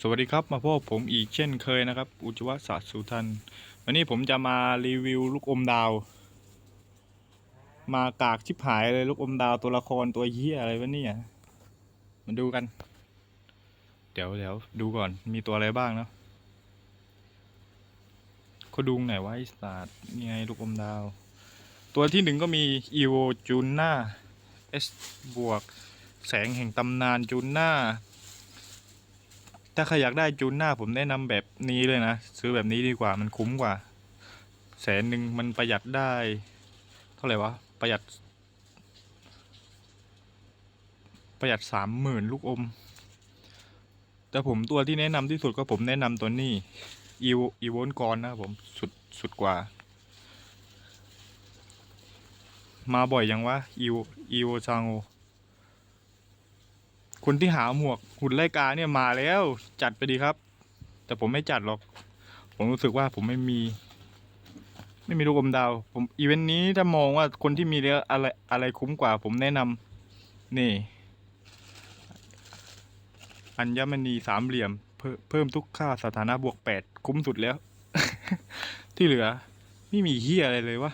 สวัสดีครับมาพบผมอีกเช่นเคยนะครับ อุจจวศาสตร์สุทันวันนี้ผมจะมารีวิวลูกอมดาว มากากชิบหายเลยลูกอมดาวตัวละครตัวเหี้ยอะไรวะเนี่ยมาดูกัน เดี๋ยวเดี๋ยวดูก่อนมีตัวอะไรบ้างเนาะเขาดูไหนวะไอสตาร์ทนี่ไงลูกอมดาว ตัวที่หนึ่งก็มีอีโวจูน่าเอสบวกแสงแห่งตำนานจูน่า ถ้าใครอยากได้จูนหน้าผมแนะนำแบบนี้เลยนะ ซื้อแบบนี้ดีกว่ามันคุ้มกว่า แสนหนึ่งมันประหยัดได้ เท่าไหร่วะ ประหยัด ประหยัดสามหมื่นลูกอม แต่ผมตัวที่แนะนำที่สุดก็ผมแนะนำตัวนี้อีวอีวอนกรนะครับผมสุดสุดกว่า มาบ่อยยังวะอีวอีวซางโอ คนที่หาหมวกหุ่นไล่กาเนี่ยมาแล้วจัดไปดีครับ แต่ผมไม่จัดหรอก ผมรู้สึกว่าผมไม่มี ไม่มีลูกอมดาว ผมอีเวนต์นี้ถ้ามองว่าคนที่มีแล้วอะไรอะไรคุ้มกว่า ผมแนะนำนี่ อัญมณีสามเหลี่ยม เพิ่มเพิ่มทุกค่าสถานะบวกแปดคุ้มสุดแล้ว ที่เหลือ ไม่มีเฮียอะไรเลยวะ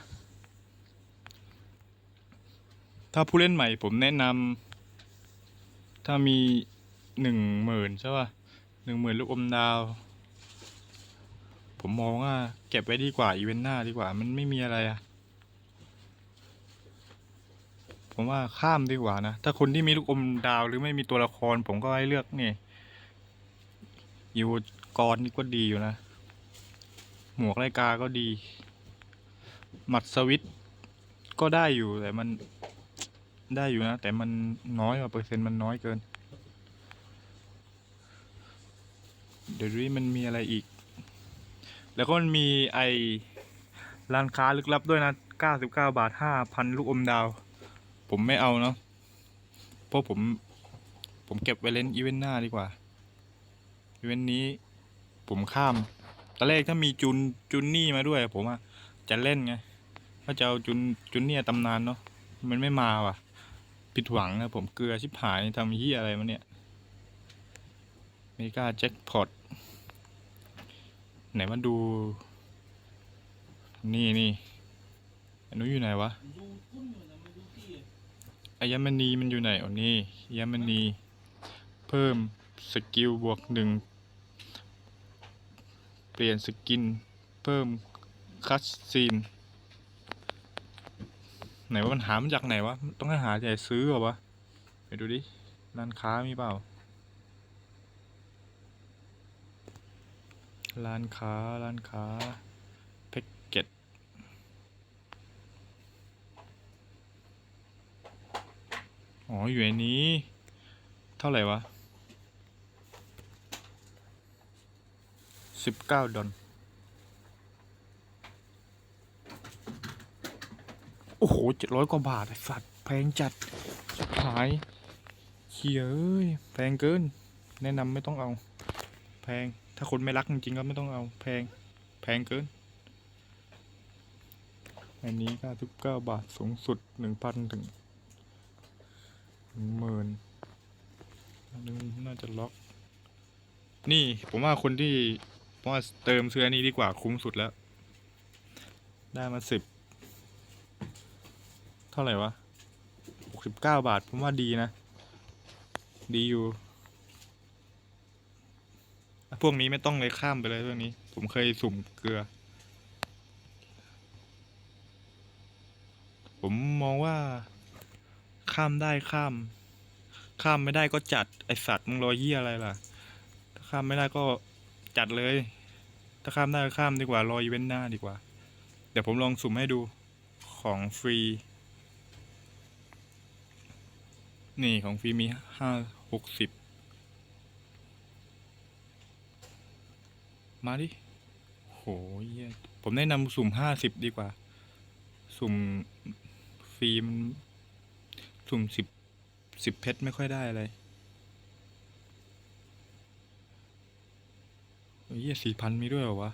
ถ้าผู้เล่นใหม่ผมแนะนำ ถ้ามีหนึ่งหมื่นใช่ป่ะหนึ่งหมื่นลูกอมดาว ผมมองว่าเก็บไว้ดีกว่าอีเวนต์หน้าดีกว่ามันไม่มีอะไรอะผมว่าข้ามดีกว่านะ ถ้าคนที่มีลูกอมดาวหรือไม่มีตัวละคร ผมก็ให้เลือกนี่ยูกรนี่ก็ดีอยู่นะ หมวกไรกาก็ดี หมัดสวิตก็ได้อยู่แต่มัน ได้อยู่นะ แต่มันน้อยว่าเปอร์เซ็นต์มันน้อยเกิน เดี๋ยวดูดิมันมีอะไรอีก แล้วก็มันมีไอร้านค้าลึกลับด้วยนะ 99 บาท 5,000 ลูกอมดาว ผมไม่เอาเนาะ เพราะผม ผมเก็บไว้เล่นอีเวนต์หน้าดีกว่า อีเวนต์นี้ผมข้ามตอนแรกถ้ามีจุนจุนนี่มาด้วย ผมอะจะเล่นไงว่าจะเอาจุนจุนเนี่ยตำนานเนาะมันไม่มาว่ะ ผิดหวังนะผมเกลือชิบหายทำเฮียอะไรมาเนี่ยเมกาแจ็คพอตไหนมาดู นี่นี่อันนู้อยู่ไหนวะอายมณีมันอยู่ไหนอ๋อนี่อายมณีเพิ่มสกิลบวกหนึ่งเปลี่ยนสกิน เพิ่มคัสซีน ไหนว่ามันหามาจากไหนวะ ต้องให้หาจซื้อเหรอวะ ไปดูดิ ร้านค้ามีเปล่า ร้านค้า ร้านค้าแพ็กเกจอ๋อ อยู่ในนี้ เท่าไหร่วะสิบเก้าดอล โอ้โหเจ็ดร้อยกว่าบาทไอ้สัตว์แพงจัดชิบหายเฮียเอ้ยแพงเกิน แนะนำไม่ต้องเอา แพงถ้าคนไม่รักจริงๆก็ไม่ต้องเอา แพงแพงเกิน อันนี้ก็ทุกเก้าบาทสูงสุดหนึ่งพันถึงหมื่นนึงน่าจะล็อก นี่ผมว่าคนที่ผมว่าเติมซื้อนี้ดีกว่าคุ้มสุดแล้ว ได้มาสิบ เท่าไหร่วะหกสิบเก้าบาท ผมว่าดีนะ ดีอยู่ พวกนี้ไม่ต้องเลยข้ามไปเลยพวกนี้ ผมเคยสุ่มเกลือ ผมมองว่า ข้ามได้ข้าม ข้ามไม่ได้ก็จัดไอสัตว์มึงรอเยี่ยอะไรล่ะ ถ้าข้ามไม่ได้ก็จัดเลย ถ้าข้ามได้ก็ข้ามดีกว่ารออีเวนต์หน้าดีกว่า เดี๋ยวผมลองสุ่มให้ดูของฟรี นี่ของฟรีมีห้าหกสิบมาดิ โหเยผมแนะนำสุ่มห้าสิบดีกว่า สุ่มฟรีมสุ่มสิบสิบเพชรไม่ค่อยได้อะไรเฮ้ยสี่พันมีด้วยเหรอวะ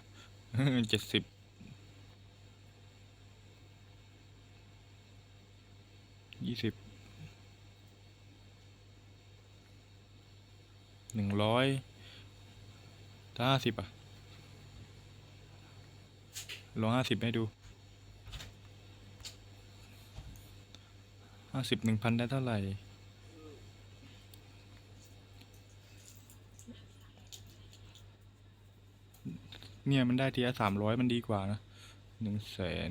เจ็ดสิบยี่สิบ หนึ่งร้อยห้าสิบอะ ลองห้าสิบให้ดูห้าสิบหนึ่งพันได้เท่าไหร่เนี่ย มันได้ทีละสามร้อยมันดีกว่านะหนึ่งแสน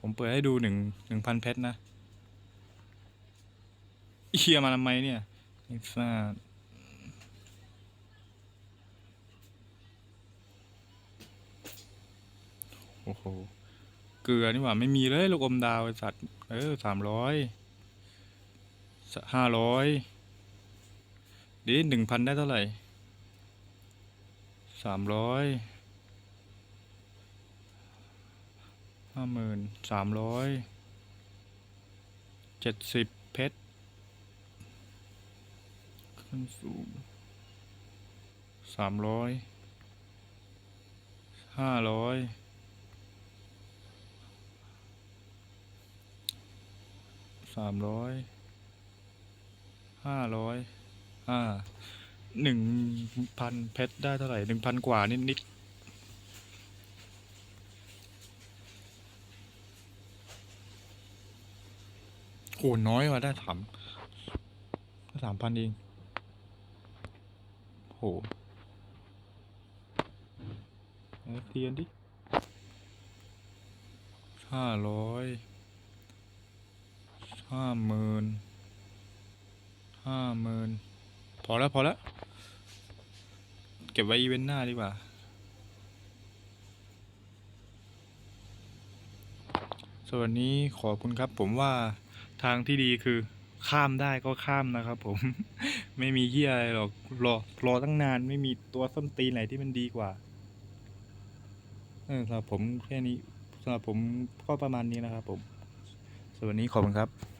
ผมเปิดให้ดูหนึ่งหนึ่งพันเพชรนะ เอียมาทำไมเนี่ยไอ้ซ่าโอ้โห เกลือนี่หว่าไม่มีเลยลูกอมดาวไอ้สัตว์ เออสามร้อยห้าร้อยดิหนึ่งพันได้เท่าไหร่สามร้อยห้าหมื่นสามร้อยเจ็ดสิบเพชร ขึ้นสูงสามร้อยห้าร้อยสามร้อยห้าร้อยห้าหนึ่งพันเพชรได้เท่าไหร่หนึ่งพันกว่านิดนิดโอ้น้อยว่ะได้สามได้สามพันเอง หเอาเทียนดิห้าร้อยห้าหมื่นห้าหมื่นพอแล้ว พอแล้ว เก็บไว้อีเวนต์หน้าดีกว่า ส่วนนี้ขอบคุณครับผมว่าทางที่ดีคือ ข้ามได้ก็ข้ามนะครับ ผม ไม่มีเฮียอะไรหรอกรอรอตั้งนานไม่มีตัวส้นตีนไหนที่มันดีกว่าเออสำหรับผมแค่นี้สำหรับผมก็ประมาณนี้นะครับ ผมสวัสดีขอบคุณครับ